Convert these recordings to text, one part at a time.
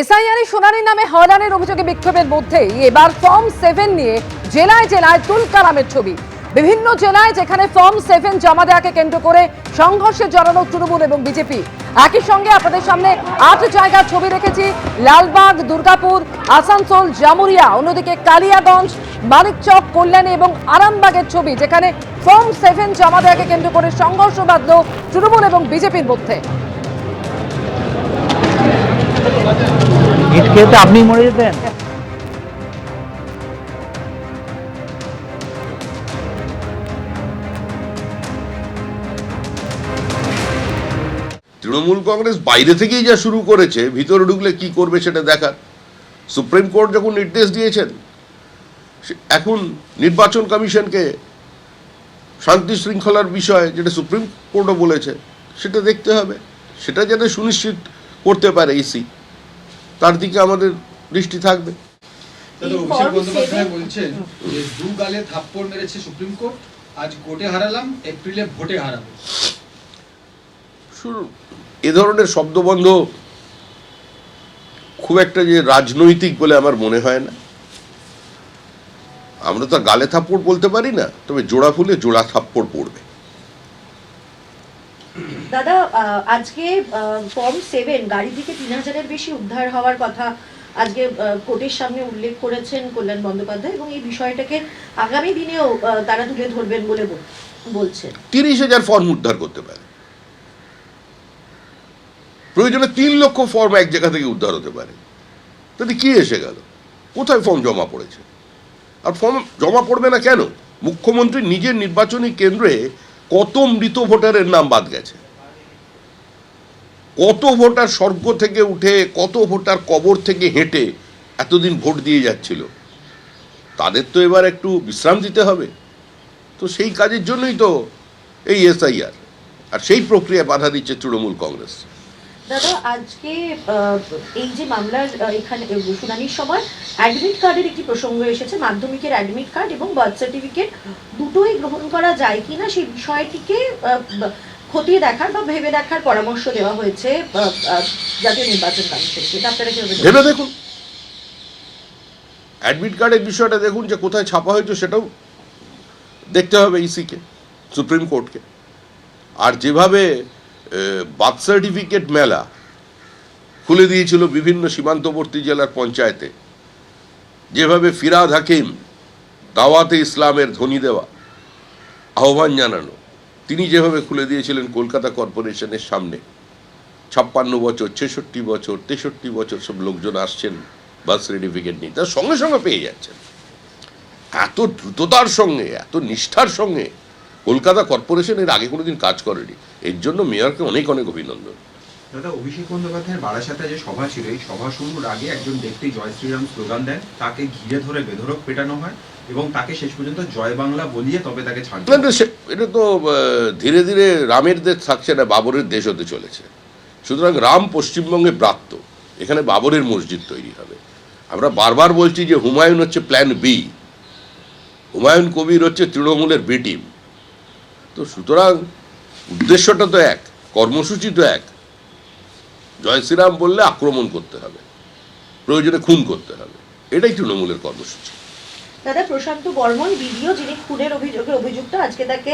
SIR শুনানির নামে হয়রানির অভিযোগে বিক্ষোভের মধ্যেই এবার ফর্ম সেভেন নিয়ে জেলায় জেলায় তুলকালামের ছবি। বিভিন্ন জেলায় যেখানে ফর্ম সেভেন জমা দেওয়াকে কেন্দ্র করে সংঘর্ষে জড়ানো তৃণমূল এবং বিজেপি। একই সঙ্গে আপনাদের সামনে আট জায়গার ছবি রেখেছি। লালবাগ, দুর্গাপুর, আসানসোল, জামুরিয়া, অন্যদিকে কালিয়াগঞ্জ, মানিকচক, কল্যাণী এবং আরামবাগের ছবি, যেখানে ফর্ম সেভেন জমা দেওয়াকে কেন্দ্র করে সংঘর্ষ বাঁধল তৃণমূল এবং বিজেপির মধ্যে। ইট খেয়ে তো আপনি মরে যেতেন? তৃণমূল কংগ্রেস বাইরে থেকেই যা শুরু করেছে, ভিতরে ঢুকলে কি করবে সেটা দেখার। সুপ্রিম কোর্ট যখন নির্দেশ দিয়েছেন এখন নির্বাচন কমিশনকে শান্তি শৃঙ্খলার বিষয় যেটা সুপ্রিম কোর্টও বলেছে, সেটা দেখতে হবে। সেটা যাতে সুনিশ্চিত করতে পারে ইসি। তার দিকে আমাদের দৃষ্টি থাকবে। অভিষেক বন্দ্যোপাধ্যায় বলছেন যে দু গালে থাপ্পড় মেরেছে সুপ্রিম কোর্ট আজ কোর্টে হারালাম এপ্রিলে ভোটে হারাবো। শুরু এ ধরনের শব্দবন্ধ খুব একটা যে রাজনৈতিক বলে আমার মনে হয় না। আমরা তো গালে থাপ্পড় বলতে পারি না তবে জোড়া ফুলে জোড়া থাপ্পড় পড়বে। দাদা আজকে ফর্ম সেভেন গাড়ি থেকে তিন হাজারের বেশি উদ্ধার হওয়ার কথা আজকে কোর্টের সামনে উল্লেখ করেছেন কল্যাণ বন্দ্যোপাধ্যায় এবং এই বিষয়টাকে আগামী দিনেও তারা তুলে ধরবেন বলে বল- বলছেন। তিরিশ হাজার ফর্ম উদ্ধার করতে পারে। প্রয়োজনে তিন লক্ষ ফর্ম এক জায়গা থেকে উদ্ধার হতে পারে। তাতে কি এসে গেল? কোথায় ফর্ম জমা পড়েছে? আর ফর্ম জমা পড়বে না কেন? মুখ্যমন্ত্রী নিজের নির্বাচনী কেন্দ্রে কত মৃত ভোটারের নাম বাদ গেছে? কত ভোটার স্বর্গ থেকে উঠে, কত ভোটার কবর থেকে হেঁটে এতদিন ভোট দিয়ে যাচ্ছিল? তাদের তো এবার একটু বিশ্রাম দিতে হবে। তো সেই কাজের জন্যই তো এই এসআইআর, আর সেই প্রক্রিয়ায় বাধা দিচ্ছে তৃণমূল কংগ্রেস। দাদা, আজকে এই যে মামলার এখানে শুনানির সময় অ্যাডমিট কার্ডের একটি প্রসঙ্গ এসেছে। মাধ্যমিকের অ্যাডমিট কার্ড এবং বার্থ সার্টিফিকেট দুটোই গ্রহণ করা যায় সেই বিষয়টিকে খতিয়ে দেখার বা ভেবে দেখার পরামর্শ দেওয়া হয়েছে জাতীয় নির্বাচন কমিশনকে আপনারা ভেবে দেখুন। অ্যাডমিট কার্ডের বিষয়টা দেখুন যে কোথায় ছাপা হয়েছে সেটাও দেখতে হবে ইসিকে সুপ্রিম কোর্টকে আর যেভাবে বার্থ সার্টিফিকেট মেলা খুলে দিয়েছিল বিভিন্ন সীমান্তবর্তী জেলার পঞ্চায়েতে, যেভাবে ফিরাদ হাকিম দাওয়াতে ইসলামের ধ্বনি দেওয়া, আহ্বান জানানো তিনি যেভাবে খুলে দিয়েছিলেন কলকাতা কর্পোরেশনের সামনে, ছাপ্পান্ন বছর, ছেষট্টি বছর, তেষট্টি বছর সব লোকজন আসছেন বার্থ সার্টিফিকেট নিয়ে তার সঙ্গে সঙ্গে পেয়ে যাচ্ছেন। এত দ্রুততার সঙ্গে, এত নিষ্ঠার সঙ্গে কলকাতা কর্পোরেশন এর আগে কোনোদিন কাজ করেনি। এর জন্য মেয়রকে অনেক অনেক অভিনন্দন। দাদা, অভিষেক বন্দ্যোপাধ্যায়ের বারাসাতে যে সভা ছিল, এই সভা শুরুর আগে একজন ব্যক্তি জয় শ্রীরাম স্লোগান দেন, তাকে ঘিরে ধরে বেধরক পেটানো হয় এবং তাকে শেষ পর্যন্ত জয় বাংলা বলিয়ে তবে তাকে ছাড় এটা তো ধীরে ধীরে রামের দেশ থাকছে না, বাবরের দেশ হতে চলেছে। সুতরাং রাম পশ্চিমবঙ্গে ব্রাত্য। এখানে বাবরের মসজিদ তৈরি হবে। আমরা বারবার বলছি যে হুমায়ুন হচ্ছে প্ল্যান বি হুমায়ুন কবির হচ্ছে তৃণমূলের বি টিম তো সুতরাং উদ্দেশ্যটা তো এক, কর্মসূচি তো এক। জয় শ্রীরাম বললে আক্রমণ করতে হবে প্রয়োজনে খুন করতে হবে এটাই তৃণমূলের কর্মসূচি। দাদা প্রশান্ত বর্মন বিডিও যিনি খুনের অভিযোগে অভিযুক্ত আজকে তাকে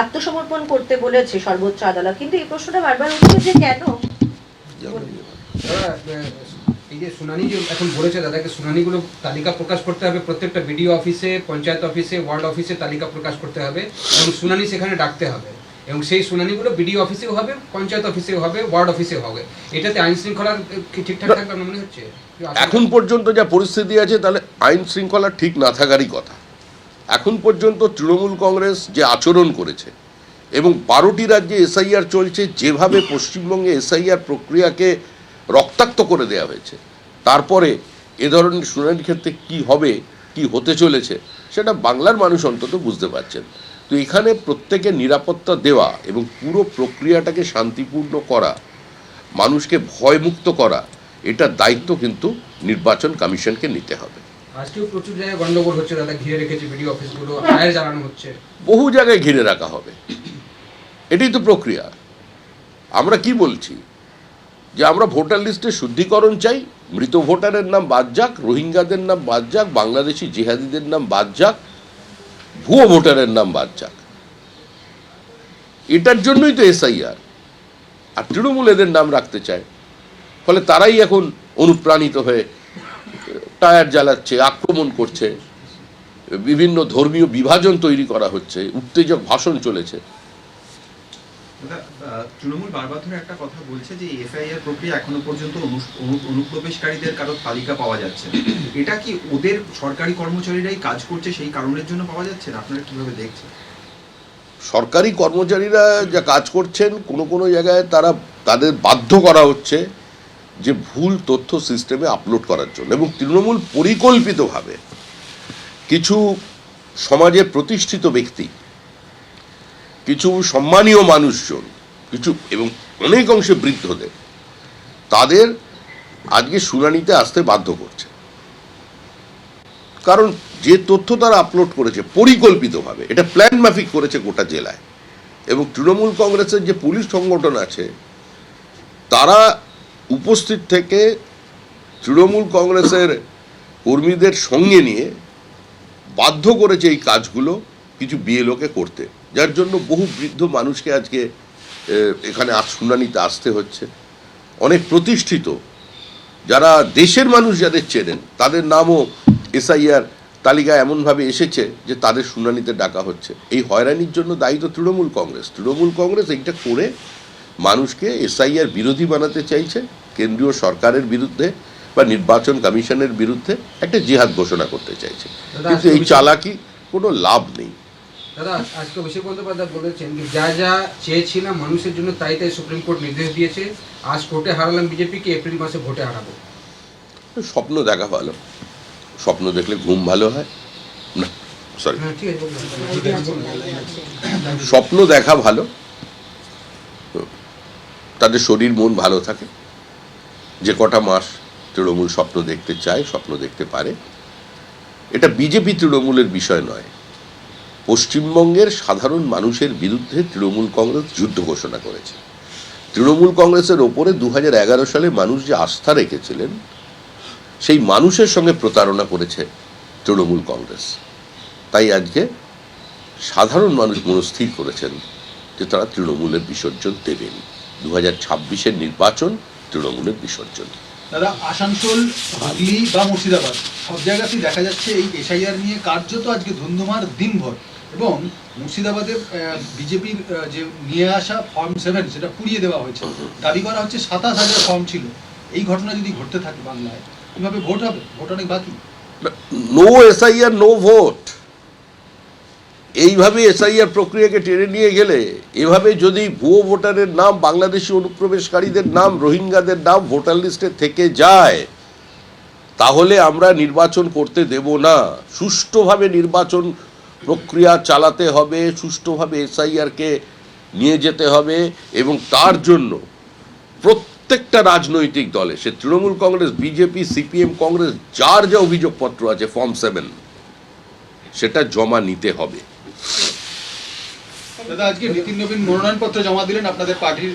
আত্মসমর্পণ করতে বলেছে সর্বোচ্চ আদালত। কিন্তু এই প্রশ্নটা বারবার উঠছে যে কেন? এই যে শুনানি যে এখন বলেছে দাদাকে শুনানিগুলো তালিকা প্রকাশ করতে হবে প্রত্যেকটা বিডিও অফিসে পঞ্চায়েত অফিসে ওয়ার্ড অফিসে তালিকা প্রকাশ করতে হবে এবং শুনানি সেখানে ডাকতে হবে। এবং সেই শুনানিগুলো বিডিও অফিসেও হবে, পঞ্চায়েত অফিসেও হবে, ওয়ার্ড অফিসেও হবে। এটাতে আইন শৃঙ্খলার ঠিকঠাক থাকবে মনে হচ্ছে? এখন পর্যন্ত যা পরিস্থিতি আছে, তাহলে আইন শৃঙ্খলা ঠিক না থাকারই কথা। এখন পর্যন্ত তৃণমূল কংগ্রেস যে আচরণ করেছে, এবং বারোটি রাজ্যে এসআইআর চলছে, যেভাবে পশ্চিমবঙ্গে এসআইআর প্রক্রিয়াকে রক্তাক্ত করে দেওয়া হয়েছে, তারপরে এ ধরনের শুনানির ক্ষেত্রে কি হবে, কি হতে চলেছে, সেটা বাংলার মানুষ অন্তত বুঝতে পারছেন। তো এখানে প্রত্যেকে নিরাপত্তা দেওয়া এবং পুরো প্রক্রিয়াটাকে শান্তিপূর্ণ করা মানুষকে ভয়মুক্ত করা এটার দায়িত্ব কিন্তু নির্বাচন কমিশনকে নিতে হবে। আজকেও প্রচুর জায়গায় গন্ডগোল হচ্ছে দাদা ঘিরে রেখেছে বিডিও অফিসগুলো ফায়ার জ্বালানো হচ্ছে। বহু জায়গায় ঘিরে রাখা হবে। এটাই তো প্রক্রিয়া। আমরা কি বলছি? যে আমরা ভোটার লিস্টে শুদ্ধিকরণ চাই মৃত ভোটারের নাম বাদ যাক রোহিঙ্গাদের নাম বাদ যাক বাংলাদেশি জিহাদিদের নাম বাদ যাক ভুয়ো ভোটারের নাম বাদ যাক। এটার জন্যই তো এসআইআর। আর তৃণমূল এদের নাম রাখতে চায়। ফলে তারাই এখন অনুপ্রাণিত হয়ে, টায়ার জ্বালাচ্ছে, আক্রমণ করছে। বিভিন্ন ধর্মীয় বিভাজন তৈরি করা হচ্ছে, উত্তেজক ভাষণ চলেছে। তৃণমূল বারবার ধরে একটা কথা বলছে যে এফআইআর প্রক্রিয়া এখনও পর্যন্ত অনু- অনু- অনুপ্রবেশকারীদের কারও তালিকা পাওয়া যাচ্ছে এটা কি ওদের সরকারি কর্মচারীরাই কাজ করছে সেই কারণের জন্য পাওয়া যাচ্ছে না? আপনারা কীভাবে দেখছেন? সরকারি কর্মচারীরা যা কাজ করছেন, কোনো কোনো জায়গায় তারা তাদের বাধ্য করা হচ্ছে যে ভুল তথ্য সিস্টেমে আপলোড করার জন্য। এবং তৃণমূল পরিকল্পিতভাবে কিছু সমাজের প্রতিষ্ঠিত ব্যক্তি কিছু সম্মানীয় মানুষজন, কিছু এবং অনেক অংশে বৃদ্ধদের, তাদের আজকে শুনানিতে আসতে বাধ্য করছে। কারণ যে তথ্য তারা আপলোড করেছে পরিকল্পিতভাবে, এটা প্ল্যান মাফিক করেছে গোটা জেলায়, এবং তৃণমূল কংগ্রেসের যে পুলিশ সংগঠন আছে, তারা উপস্থিত থেকে তৃণমূল কংগ্রেসের কর্মীদের সঙ্গে নিয়ে বাধ্য করেছে এই কাজগুলো। কিছু বিএলওকে করতে। যার জন্য বহু বৃদ্ধ মানুষকে আজকে এখানে শুনানিতে আসতে হচ্ছে। অনেক প্রতিষ্ঠিত যারা দেশের মানুষ যাদের চেনেন তাদের নামও এসআইআর তালিকা এমনভাবে এসেছে যে তাদের শুনানিতে ডাকা হচ্ছে। এই হয়রানির জন্য দায়ী তো তৃণমূল কংগ্রেস। তৃণমূল কংগ্রেস এইটা করে মানুষকে এসআইআর বিরোধী বানাতে চাইছে কেন্দ্রীয় সরকারের বিরুদ্ধে বা নির্বাচন কমিশনের বিরুদ্ধে একটা জিহাদ ঘোষণা করতে চাইছে। কিন্তু এই চালাকি কোনো লাভ নেই। দাদা আজকে অভিষেক বন্দ্যোপাধ্যায় বলেছেন যে যা যা চেয়েছিলাম মানুষের জন্য তাই তাই সুপ্রিম কোর্ট নির্দেশ দিয়েছে। আজ কোর্টে হারালাম বিজেপিকে এপ্রিল মাসে ভোটে হারাবো। স্বপ্ন দেখা ভালো। স্বপ্ন দেখলে ঘুম ভালো হয়। না সরি হ্যাঁ। স্বপ্ন দেখা ভালো। তাদের শরীর মন ভালো থাকে। যে কটা মাস তৃণমূল স্বপ্ন দেখতে চায় স্বপ্ন দেখতে পারে। এটা বিজেপি তৃণমূলের বিষয় নয়। পশ্চিমবঙ্গের সাধারণ মানুষের বিরুদ্ধে তৃণমূল কংগ্রেস যুদ্ধ ঘোষণা করেছে। তৃণমূল কংগ্রেসের ওপরে দু হাজার এগারো সালে মানুষ যে আস্থা রেখেছিলেন, সেই মানুষের সঙ্গে প্রতারণা করেছে তৃণমূল কংগ্রেস। তাই আজকে সাধারণ মানুষ মনস্থির করেছেন যে তারা তৃণমূলের বিসর্জন দেবেন। দু হাজার ছাব্বিশের নির্বাচন তৃণমূলের বিসর্জন। দাদা আসানসোল হুগলি বা মুর্শিদাবাদ, সব জায়গাতেই দেখা যাচ্ছে এই এসআইআর নিয়ে কার্যত আজকে ধুন্ধুমার দিনভর। এবং মুর্শিদাবাদে বিজেপির যে নিয়ে আসা ফর্ম সেভেন, সেটা পুড়িয়ে দেওয়া হয়েছে। দাবি করা হচ্ছে সাতাশ হাজার ফর্ম ছিল। এই ঘটনা যদি ঘটতে থাকে বাংলায়, কীভাবে ভোট হবে? ভোট অনেক বাকি। নো এসআইআর নো ভোট এইভাবে এসআইআর প্রক্রিয়াকে টেনে নিয়ে গেলে, এভাবে যদি ভুয়ো ভোটারের নাম, বাংলাদেশি অনুপ্রবেশকারীদের নাম, রোহিঙ্গাদের নাম ভোটার লিস্টে থেকে যায়, তাহলে আমরা নির্বাচন করতে দেব না। সুষ্ঠুভাবে নির্বাচন প্রক্রিয়া চালাতে হবে, সুষ্ঠুভাবে এসআইআরকে নিয়ে যেতে হবে এবং তার জন্য প্রত্যেকটা রাজনৈতিক দলে, সে Trinamool Congress, BJP, CPM Congress, যার যা অভিযোগপত্র আছে, ফর্ম সেভেন, সেটা জমা নিতে হবে। দাদা, আজকে নীতিন নবীন মনোনয়নপত্র জমা দিলেন আপনাদের পার্টির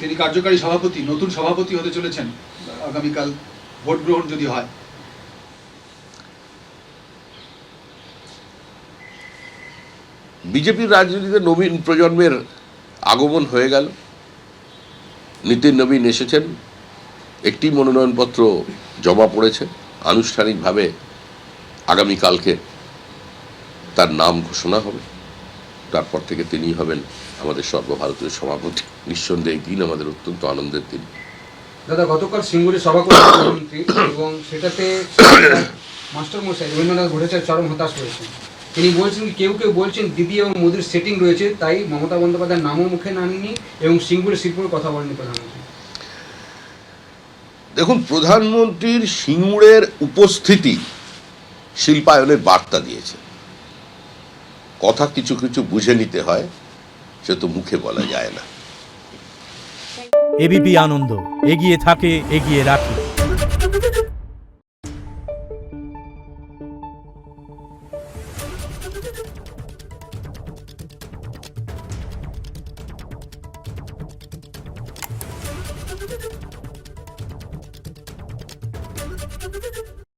তিনি কার্যকারী সভাপতি, নতুন সভাপতি হতে চলেছেন। আগামীকাল ভোট গ্রহণ যদি হয়। বিজেপির রাজনীতিতে নবীন প্রজন্মের আগমন হয়ে গেল। নীতিন নবীন এসেছেন। একটি মনোনয়নপত্র জমা পড়েছে। আনুষ্ঠানিকভাবে আগামীকালকে তার নাম ঘোষণা হবে। তারপর থেকে তিনিই হবেন আমাদের সর্বভারতীয় সভাপতি। নিঃসন্দেহে দিন আমাদের অত্যন্ত আনন্দের দিন। দাদা গতকাল সিঙ্গুরে সভা এবং সেটাতে মাস্টার মশাই রবীন্দ্রনাথ ভট্টাচার্য চরম হতাশ হয়েছেন। তিনি বলছেন কেউ কেউ বলছেন দিদি এবং মোদির সেটিং রয়েছে তাই মমতা বন্দ্যোপাধ্যায়ের নামও মুখে নাননি এবং সিঙ্গুরে শিল্পের কথা বলেনি প্রধানমন্ত্রী। দেখুন প্রধানমন্ত্রীর সিঙ্গুরের উপস্থিতি শিল্পায়নের বার্তা দিয়েছে। কথা কিছু কিছু বুঝে নিতে হয়, সে তো মুখে বলা যায় না। এবিপি আনন্দ, এগিয়ে থাকে, এগিয়ে রাখে।